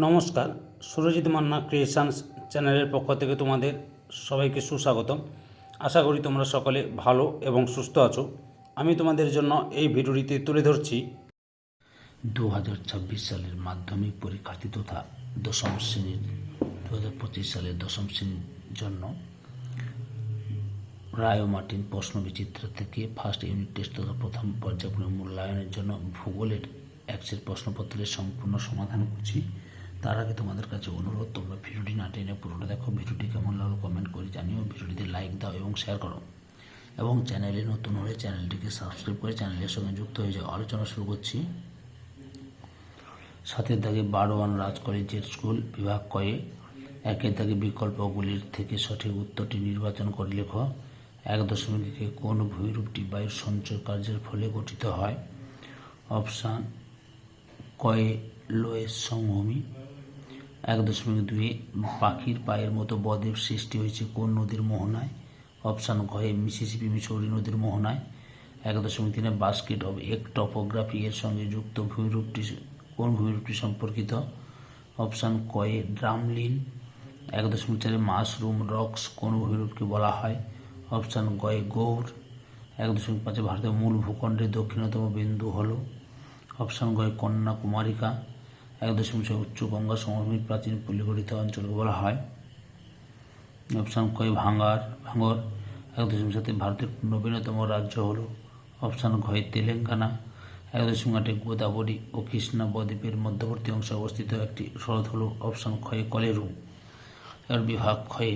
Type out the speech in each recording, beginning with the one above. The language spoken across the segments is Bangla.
নমস্কার, সুরজিৎ মান্না ক্রিয়েশনস চ্যানেলের পক্ষ থেকে তোমাদের সবাইকে সুস্বাগতম। আশা করি তোমরা সকলে ভালো এবং সুস্থ আছো। আমি তোমাদের জন্য এই ভিডিওটিতে তুলে ধরছি দু হাজার ছাব্বিশ সালের মাধ্যমিক পরীক্ষার্থী তথা দশম শ্রেণির দু হাজার পঁচিশ সালের দশম শ্রেণির জন্য রায় মার্টিন প্রশ্ন বিচিত্র থেকে ফার্স্ট ইউনিট টেস্ট তথা প্রথম পর্যায়ক্রমে মূল্যায়নের জন্য ভূগোলের একশের প্রশ্নপত্রের সম্পূর্ণ সমাধান করছি। তার আগে তোমাদের কাছে অনুরোধ, তোমরা ভিডিওটি না টেনে পুরোটা দেখো। ভিডিওটি কেমন লাগল কমেন্ট করে জানিও। ভিডিওটিতে লাইক দাও এবং শেয়ার করো। এবং চ্যানেলে নতুন হলে চ্যানেলটিকে সাবস্ক্রাইব করে চ্যানেলের সঙ্গে যুক্ত হয়ে যাও। আলোচনা শুরু করছি। সাতের দাগে বারোয়ান রাজ কলেজের স্কুল বিভাগ কয়ে। একের দাগে বিকল্পগুলির থেকে সঠিক উত্তরটি নির্বাচন করে লেখ। এক দশমিক একে কোন ভূমিরূপটি বায়ুর সঞ্চয় কার্যের ফলে গঠিত হয়? অপশান কয়ে লোয়েস সমভূমি। এক দশমিক দুই পাখির পায়ের মতো বদ্বীপ সৃষ্টি হয়েছে কোন নদীর মোহনায়? অপশান ঘয়ে মিসিসিপি মিসৌরি নদীর মোহনায়। এক দশমিক তিনে বাস্কেট অফ এক টপোগ্রাফি এর সঙ্গে যুক্ত ভূমিরূপটি কোন ভূমিরূপটি সম্পর্কিত? অপশান কয়ে ড্রামলিন। এক দশমিক চারে মাশরুম, রক্স কোন ভূমিরূপকে বলা হয়? অপশান গয়ে গৌর। এক দশমিক পাঁচে ভারতের মূল ভূখণ্ডের দক্ষিণতম বিন্দু হল। অপশান গয়ে কন্যাকুমারিকা। এক দশমিক ছয় উচ্চ গঙ্গা সমভূমির প্রাচীন পল্লীগঠিত অঞ্চলকে বলা হয়। অপশান কয়ে ভাঙ্গার, ভাঙ্গর। এক দশমিক সাথে ভারতের নবীনতম রাজ্য হল। অপশান ঘয়ে তেলেঙ্গানা। এক দশমিক আটে গোদাবরী ও কৃষ্ণা বদ্বীপের মধ্যবর্তী অংশে অবস্থিত একটি শরৎ হল। অপশান ক্ষয়ে কলেরু। এর বিভাগ ক্ষয়ে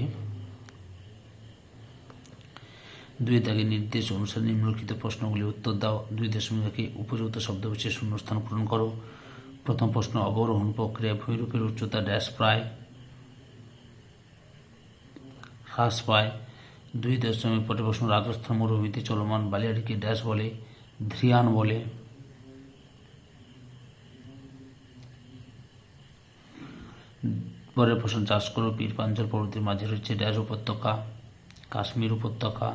দুই দাগে নির্দেশ অনুসারে নিম্নলিখিত প্রশ্নগুলি উত্তর দাও। দুই দশমিক একে উপযুক্ত শব্দ বিশেষ শূন্যস্থান পূরণ করো। প্রথম প্রশ্ন, অবরোহণ প্রক্রিয়ায় ভূমিরূপের উচ্চতা ড্যাশ প্রায় হ্রাস পায়। দুই দশমিক পরে প্রশ্ন, রাজস্থান মরুভূমিতে চলমান বালিয়াড়িকে ড্যাশ বলে ধ্রিয়ান বলে। পরের প্রশ্ন, চাষ করো, পীর পাঞ্জল পর্বতের মাঝে রয়েছে ড্যাশ উপত্যকা, কাশ্মীর উপত্যকা।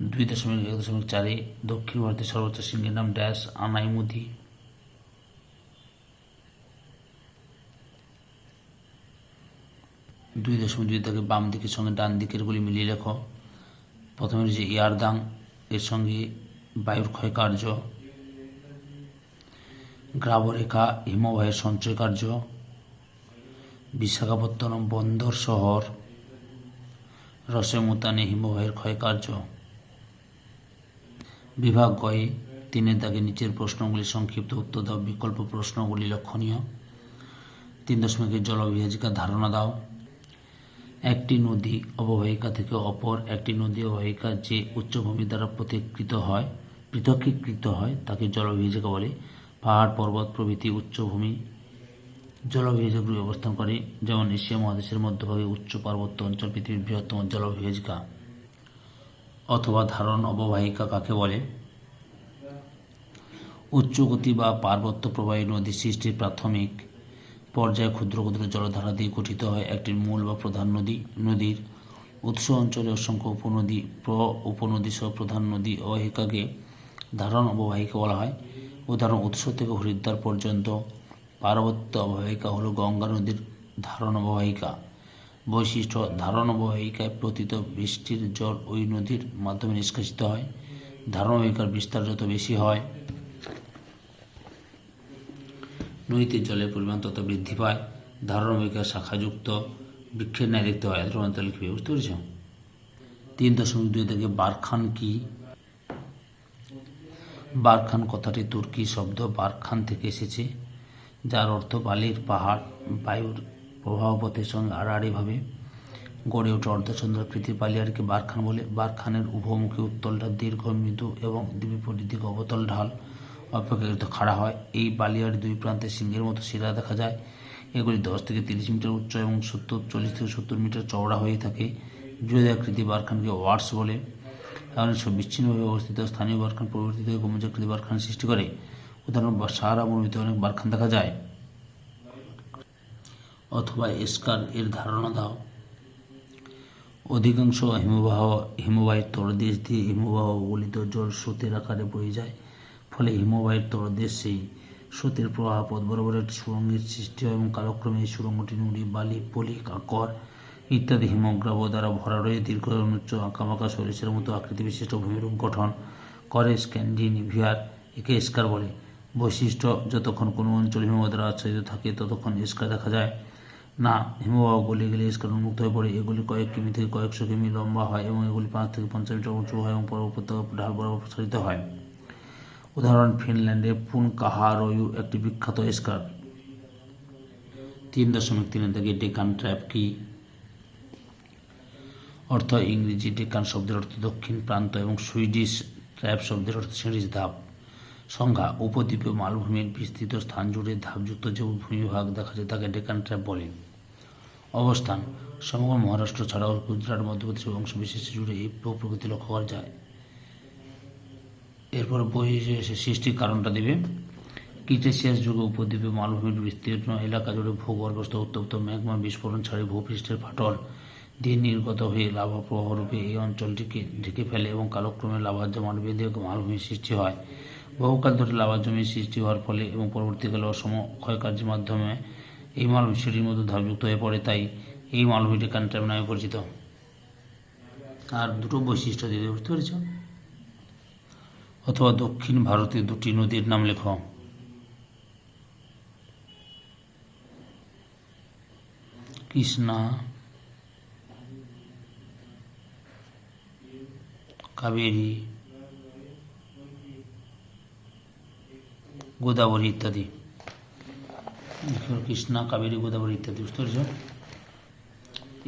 দুই দশমিক এক দশমিক চারে দক্ষিণ ভারতের সর্বোচ্চ সিংহের নাম ড্যাশ আনাইমুদি। দুই দশমিক দুই থেকে বাম দিকের সঙ্গে ডান দিকের গুলি মিলিয়ে লেখো। প্রথমে রয়েছে ইয়ারদাং, এর সঙ্গে বায়ুর ক্ষয় কার্য। গ্রাবরেখা, হিমবাহের সঞ্চয় কার্য। বিশাখাপত্তনম বন্দর শহর। রসেমুতানে হিমবাহের ক্ষয়কার্য বিভাগ গয়ে তিনের দাগে নিচের প্রশ্নগুলি সংক্ষিপ্ত উত্তর দাও, বিকল্প প্রশ্নগুলি লক্ষণীয়। তিন দশমিকের জলবিভাজিকা ধারণা দাও। একটি নদী অববাহিকা থেকে অপর একটি নদী অববাহিকা যে উচ্চভূমি দ্বারা প্রতিকৃত হয়, পৃথকীকৃত হয়, তাকে জলবিভাজিকা বলে। পাহাড়, পর্বত, প্রভৃতি উচ্চভূমি। জলবিভাজকগুলি অবস্থান করে, যেমন এশিয়া মহাদেশের মধ্যভাগে উচ্চ পার্বত্য অঞ্চল পৃথিবীর বৃহত্তম জলবিভাজিকা। অথবা ধারণ অববাহিকা কাকে বলে? উচ্চগতি বা পার্বত্য প্রবাহী নদী সৃষ্টির প্রাথমিক পর্যায়ে ক্ষুদ্র ক্ষুদ্র জলধারা দিয়ে গঠিত হয়। একটি মূল বা প্রধান নদী, নদীর উৎস অঞ্চলে অসংখ্য উপনদী, প্র উপনদী সহ প্রধান নদী অববাহিকাকে ধারণ অববাহিকা বলা হয়। উদাহরণ, উৎস থেকে হরিদ্বার পর্যন্ত পার্বত্য অববাহিকা হল গঙ্গা নদীর ধারণ অববাহিকা। বৈশিষ্ট্য ধারণ অববাহিকায় পতিত বৃষ্টির জল ওই নদীর মাধ্যমে নিষ্কাশিত হয়। ধারণ অববাহিকার বিস্তার যত বেশি হয়, নদীতে জলের পরিমাণ তত বৃদ্ধি পায়। ধারণ অববাহিকার শাখাযুক্ত বৃক্ষের ন্যায় দেখতে হয়। এদের অঞ্চল লিখবে বুঝতে পেরেছ? তিন দশমিক দুই থেকে বারখান কি? বারখান কথাটি তুর্কি শব্দ বারখান থেকে এসেছে, যার অর্থ বালির পাহাড়, বায়ুর প্রবাহপথের সঙ্গে আড়াআড়িভাবে গড়ে ওঠে অর্ধচন্দ্রাকৃতির বালিয়াড়কে বারখান বলে। বারখানের উভমুখী উত্তলটা দীর্ঘ মৃদু এবং বিপরীত দিকে অবতল ঢাল অপেক্ষাকৃত খাড়া হয়। এই বালিয়াড়ি দুই প্রান্তে সিংহের মতো শিরা দেখা যায়। এগুলি দশ থেকে তিরিশ মিটার উচ্চ এবং সত্তর, চল্লিশ থেকে সত্তর মিটার চওড়া হয়ে থাকে। বৃহদাকৃতি বারখানকে ওয়ার্স বলে। কারণ সব বিচ্ছিন্নভাবে অবস্থিত স্থানীয় বারখান পরবর্তী থেকে গোমজাকৃতি বারখান সৃষ্টি করে। উদাহরণ সাহারা মরুভূমিতে অনেক বারখান দেখা যায়। অথবা এসকার এর ধারণা দাও। অধিকাংশ হিমবাহ, হিমবাহের তলদেশ দিয়ে হিমবাহ গলিত জল স্রোতের আকারে বয়ে যায়। ফলে হিমবাহের তলদেশ সেই স্রোতের প্রবাহ পথ বরাবর একটি সুড়ঙ্গের সৃষ্টি হয় এবং কালক্রমে এই সুড়ঙ্গটি নুড়ি, বালি, পলি, কাকর ইত্যাদি হিমগ্রাব দ্বারা ভরা রয়ে দীর্ঘ উচ্চ আঁকাবাঁকা সরিষের মতো আকৃতি বিশিষ্ট ভূমিরূপ গঠন করে স্ক্যান্ডিনেভিয়ার। একে স্কার বলে। বৈশিষ্ট্য, যতক্ষণ কোনো অঞ্চল হিমবাহ দ্বারা আচ্ছাদিত থাকে, ততক্ষণ স্কার দেখা যায়। না, হিমবাহ গলে গেলে স্কার উন্মুক্ত হয়ে পড়ে। এগুলি কয়েক কিমি থেকে কয়েকশো কিমি লম্বা হয় এবং এগুলি পাঁচ থেকে পঞ্চাশ মিটার উঁচু হয় এবং পর উপত্যকা ঢাল বরাবর প্রসারিত হয়। উদাহরণ, ফিনল্যান্ডের পুনকাহারয়ু একটি বিখ্যাত স্কার তিন দশমিক তিন থেকে ডেকান ট্র্যাপ কি? অর্থ, ইংরেজি ডেকান শব্দের অর্থ দক্ষিণ প্রান্ত এবং সুইডিশ ট্র্যাপ শব্দের অর্থ সিঁড়িশ ধাপ। সংজ্ঞা উপদ্বীপে মালভূমির বিস্তৃত স্থান জুড়ে ধাপযুক্ত যে ভূমিভাগ দেখা যায়, তাকে ডেকান ট্র্যাপ বলে। অবস্থান, সমগ্র মহারাষ্ট্র ছাড়াও গুজরাট, মধ্যপ্রদেশ অংশ বিশেষ জুড়ে এই প্রকৃতি লক্ষ্য করা যায়। এরপর বই সৃষ্টির কারণটা দেবে। ক্রিটেসিয়াস যুগে, উপদ্বীপে মালভূমির বিস্তীর্ণ এলাকা জুড়ে ভূগর্ভস্থ, উত্তপ্ত, ম্যাগমা বিস্ফোরণ ছাড়ে ভূপৃষ্ঠের ফাটল দিয়ে নির্গত হয়ে লাভা প্রবাহ রূপে এই অঞ্চলটিকে ঢেকে ফেলে এবং কালক্রমে লাভার জমাট বেঁধে মালভূমির সৃষ্টি হয়। বহুকাল ধরে লাভার জমির সৃষ্টি হওয়ার ফলে এবং পরবর্তীকালে অসম ক্ষয়কার্যের মাধ্যমে এই মালভূমি সিঁড়ির মতো ধাপযুক্ত হয়ে পড়ে, তাই এই মালভূমিটি কান্ট্রাম নামে পরিচিত। আর দুটো বৈশিষ্ট্য দিতে বুঝতে পেরেছ অথবা দক্ষিণ ভারতে দুটি নদীর নাম লেখ। কৃষ্ণা কাবেরী, গোদাবরী ইত্যাদি। কৃষ্ণা, কাবেরী, গোদাবরী ইত্যাদি, বুঝতে পেরেছ?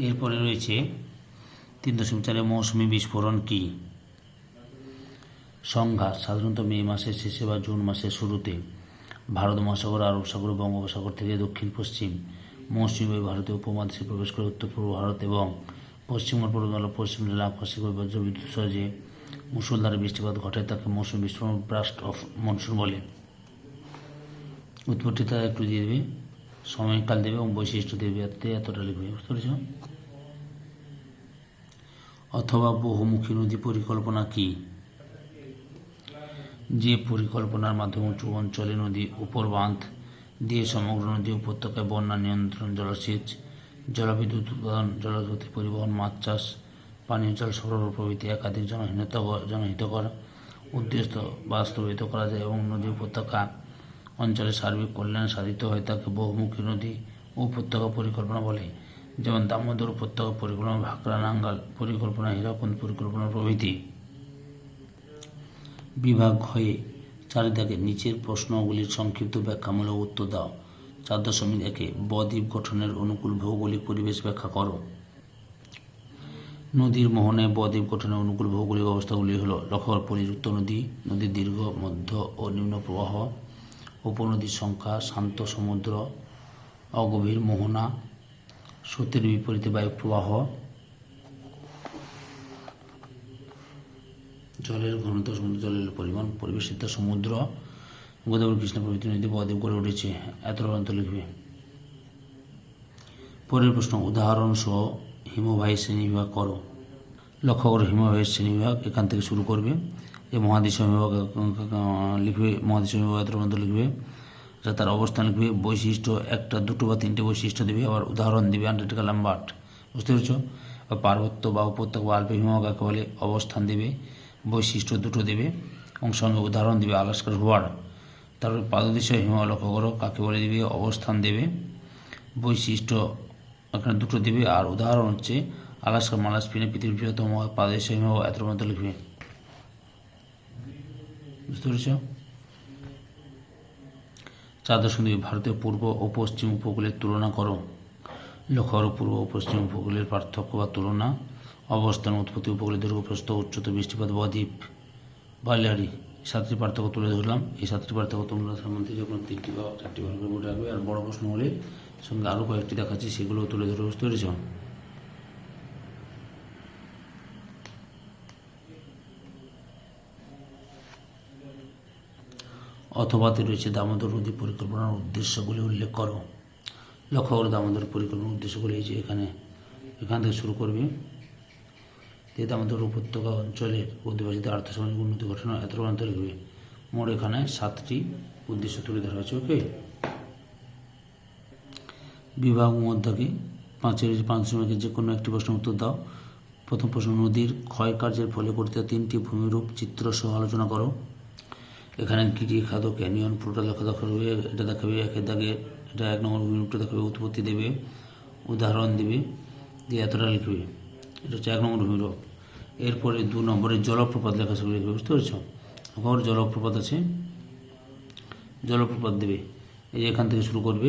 এরপরে রয়েছে তিন দশমিক চারে মৌসুমি বিস্ফোরণ কী? সংঘাত সাধারণত মে মাসের শেষে বা জুন মাসের শুরুতে ভারত মহাসাগর, আরব সাগর, বঙ্গোপসাগর থেকে দক্ষিণ পশ্চিম মৌসুমী ভারতীয় উপমহাদেশে প্রবেশ করে উত্তর পূর্ব ভারত এবং পশ্চিমবঙ্গ পূর্ববাংলা পশ্চিম জেলা আকাশে বজ্র বিদ্যুৎ সহ যে মুসলধারে বৃষ্টিপাত ঘটায় তাকে মৌসুম বিস্ফোরণ ব্রাস্ট অফ মনসুন বলে। উৎপত্তি একটু দিয়ে দেবে, সময়কাল দেবে এবং বৈশিষ্ট্য দেবে, এতে এতটা লিখবে, বুঝতে পেরেছ? অথবা বহুমুখী নদী পরিকল্পনা কী? যে পরিকল্পনার মাধ্যমে উঁচু অঞ্চলে নদী উপর বাঁধ দিয়ে সমগ্র নদী উপত্যকায় বন্যা নিয়ন্ত্রণ জলসেচ জলবিদ্যুৎ উৎপাদন জলগতি পরিবহন, মাছ চাষ পানীয় জল সরবরাহ প্রভৃতি একাধিক জনহীনতা জনহিত করা উদ্দেশ্য বাস্তবায়িত করা যায় এবং নদী উপত্যকা অঞ্চলে সার্বিক কল্যাণ সাধিত হয় তাকে বহুমুখী নদী উপত্যকা পরিকল্পনা বলে। যেমন দামোদর উপত্যকা পরিকল্পনা ভাকরা নাঙ্গাল পরিকল্পনা, হীরাকুন্দ পরিকল্পনা প্রভৃতি। বিভাগ হয়ে চারিদাকে নিচের প্রশ্নগুলির সংক্ষিপ্ত ব্যাখ্যামূলক উত্তর দাও। চার দশমিক একে বদ্বীপ গঠনের অনুকূল ভৌগোলিক পরিবেশ ব্যাখ্যা করো। নদীর মোহনায় বদ্বীপ গঠনের অনুকূল ভৌগোলিক অবস্থাগুলি হল লক্ষ্য পরিযুক্ত নদী, নদীর দীর্ঘ, মধ্য ও নিম্ন প্রবাহ, উপনদীর সংখ্যা, শান্ত সমুদ্র, অগভীর মোহনা স্রোতের বিপরীতে বায়ু প্রবাহ, জলের ঘনত্ব সমুদ্র, জলের পরিমাণ, পরিবেশিত সমুদ্র গোদাবরী কৃষ্ণ প্রভৃতি নদী বদ্বীপ গড়ে উঠেছে। এত লিখবে। পরের প্রশ্ন, উদাহরণ সহ হিমবাহী শ্রেণীবিভাগ করো। লক্ষ্য করো, হিমবাহের শ্রেণীবিভাগ এখান থেকে শুরু করবে এই মহাদেশ বিভাগ লিখবে, মহাদেশ বিভাগ এত পর্যন্ত লিখবে। আচ্ছা তার অবস্থান লিখবে, বৈশিষ্ট্য একটা, দুটো বা তিনটে বৈশিষ্ট্য দেবে, আবার উদাহরণ দেবে আন্টার্কটিকা লাম্বার্ট বুঝতে পেরেছ? বা পার্বত্য বা উপত্যকা বা আলপে হিমবাহ বলে? অবস্থান দেবে, বৈশিষ্ট্য দুটো দেবে, এবং সঙ্গে উদাহরণ দেবে আলাস্কার হুয়ার। তারপরে পাদদেশীয় হিমবাহ লক্ষ্য করো, কাকে বলে দেবে? অবস্থান দেবে। বৈশিষ্ট্য, এখানে দুটো দেবে। আর উদাহরণ হচ্ছে, আলাস্কার মালাস্পিনে পৃথিবীর বৃহত্তম পাদদেশীয় হিমবাহ এত মতো লিখবে। বুঝতে পেরেছ? চার দশমিক ভারতের পূর্ব ও পশ্চিম উপকূলের তুলনা করো। লক্ষ্য করো, পূর্ব ও পশ্চিম উপকূলের পার্থক্য বা তুলনা। অবস্থান উৎপত্তি উপকূলের দৈর্ঘ্যপ্রস্থ উচ্চত, বৃষ্টিপাত বালিয়ারি এই সাতটি পার্থক্য তুলে ধরলাম। এই সাতটি পার্থক্য তোমরা সম্বন্ধে যখন তিনটি বা চারটি ভালো করে রাখবে আর বড় প্রশ্ন হলে সঙ্গে আরও কয়েকটি দেখাচ্ছি, সেগুলোও তুলে ধরে বুঝতে পেরেছ? অথবাতে রয়েছে দামোদর নদী পরিকল্পনার উদ্দেশ্যগুলি উল্লেখ করো। লক্ষ্য করো দামোদর পরিকল্পনার উদ্দেশ্যগুলি এই যে এখানে, এখান থেকে শুরু করবে। দিয়ে আমাদের উপত্যকা অঞ্চলের অধিবাসীদের আর্থসামাজিক উন্নতি ঘটানো এত অন্তর লিখবে মোট এখানে সাতটি উদ্দেশ্য তুলে ধরা হয়েছে ওকে বিভাগ মধ্যকে পাঁচের পাঁচ শ্রমিকের যে কোনো একটি প্রশ্নের উত্তর দাও। প্রথম প্রশ্ন, নদীর ক্ষয় কার্যের ফলে গঠিত তিনটি ভূমিরূপ চিত্র সহ আলোচনা করো। এখানে গিরি খাদ্য ক্যানিয়ন, পুরোটা দেখাবে এটা দেখাবে একের দাগে, এটা এক নম্বর ভূমিরূপটা দেখাবে, উৎপত্তি দেবে, উদাহরণ দেবে, দিয়ে এতটা লিখবে। এটা হচ্ছে এক নম্বর ভূমিরূপ। এরপরে দু নম্বরে জলপ্রপাত লেখা সেগুলো বুঝতে পেরেছ? ওখানে জলপ্রপাত আছে। জলপ্রপাত দেবে। এই যে এখান থেকে শুরু করবে।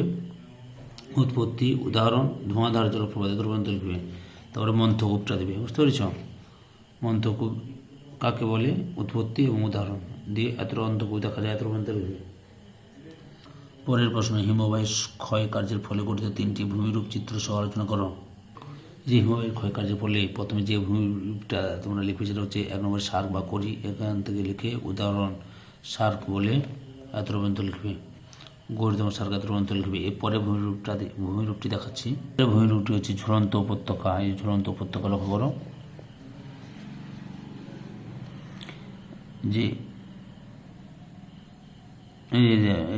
উৎপত্তি, উদাহরণ, ধোঁয়াধার জলপ্রপাত এত পর্যন্ত লিখবে তারপরে মন্থকূপটা দেবে, বুঝতে পেরেছ? মন্থকূপ কাকে বলে? উৎপত্তি এবং উদাহরণ। দিয়ে এত অন্তকূপ দেখা যায় এত পর্যন্ত লিখবে পরের প্রশ্ন, হিমবাহের ক্ষয় কার্যের ফলে গঠিত তিনটি ভূমিরূপ চিত্র সহ আলোচনা করো। যে হিমবাহের ক্ষয় কার্যের ফলে প্রথমে যে ভূমিরূপটা তোমরা লিখবে সেটা হচ্ছে এক নম্বর শার্ক বা করি, এখান থেকে লিখে উদাহরণ শার্ক বলে এত লিখবে। গৌরীতম সার্ক পর্যন্ত লিখবে। এরপরে ভূমিরূপটা দে- ভূমিরূপটি দেখাচ্ছি। এর ভূমিরূপটি হচ্ছে ঝুলন্ত উপত্যকা। এই ঝুলন্ত উপত্যকা লক্ষ্য করো। যে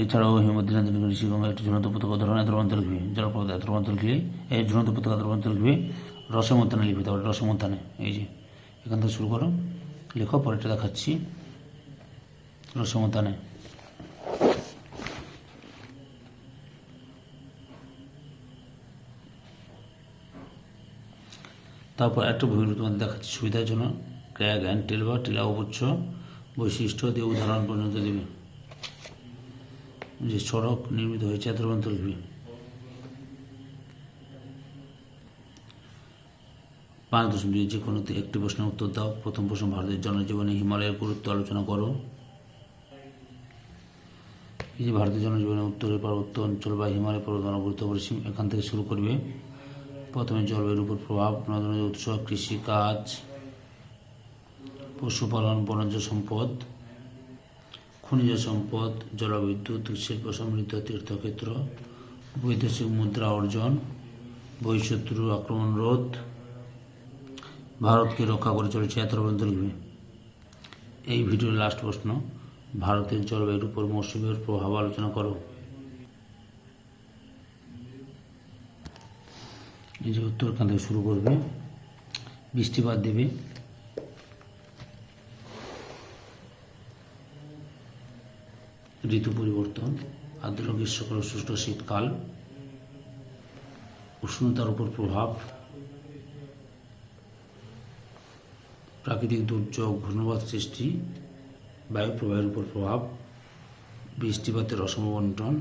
এছাড়াও হিমদ্রান্ত ঋষিগঙ্গা একটি ঝুলন্ত উপত্যকা ধরনের অঞ্চল লিখবে জলপ্রপাত অঞ্চল লিখলে এই ঝুলন্ত এত অঞ্চল লিখবে রসমন্থানে লিখবে তারপরে রসমন্থানে, এই যে, এখান থেকে শুরু করো। লেখো, পরেরটা দেখাচ্ছি। রসমন্থানে। তারপর একটা ভূমিরূপ তোমাদের দেখাচ্ছি সুবিধার জন্য। ক্র্যাগ অ্যান্ড টেল বা টিলা উচ্চ বৈশিষ্ট্য দিয়ে উদাহরণ পর্যন্ত দেবে। যে সড়ক নির্মিত হয়েছে পর্যন্ত পাঁচ দশমিক যে কোনো একটি প্রশ্নের উত্তর দাও। প্রথম প্রশ্ন, ভারতের জনজীবনে হিমালয়ের গুরুত্ব আলোচনা করো। এই যে ভারতীয় জনজীবনে উত্তরের পার্বত্য অঞ্চল বা হিমালয় পর্বতমালা গুরুত্ব পরিসীম এখান থেকে শুরু করবে। প্রথমে জলবায়ুর উপর প্রভাব নদী উৎস, কৃষিকাজ, পশুপালন, বনজ সম্পদ। খনিজ সম্পদ, জলবিদ্যুৎ শিল্প সমৃদ্ধ তীর্থক্ষেত্র, বৈদেশিক মুদ্রা অর্জন বহিঃশত্রু আক্রমণ রোধ, ভারতকে রক্ষা করে চলেছে এত লিখবে এই ভিডিওর লাস্ট প্রশ্ন, ভারতের জলবায়ুর উপর মৌসুমের প্রভাব আলোচনা করো। এই যে উত্তরখান থেকে শুরু করবে, বৃষ্টিপাত দেবে ঋতু পরিবর্তন, আর্দ্র গ্রীষ্মকাল, শুষ্ক শীতকাল, উষ্ণতার উপর প্রভাব, প্রাকৃতিক দুর্যোগ ঘূর্ণবাদ সৃষ্টি, বায়ু প্রবাহের উপর প্রভাব, বৃষ্টিপাতের অসম বন্টন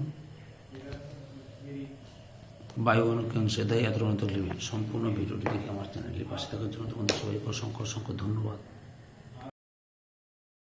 বায়ু অনেকাংশে দেয় এত সম্পূর্ণ ভিডিওটি দেখে আমার চ্যানেলে পাশে থাকার জন্য তোমাদের সবাইকে অসংখ্য অসংখ্য ধন্যবাদ।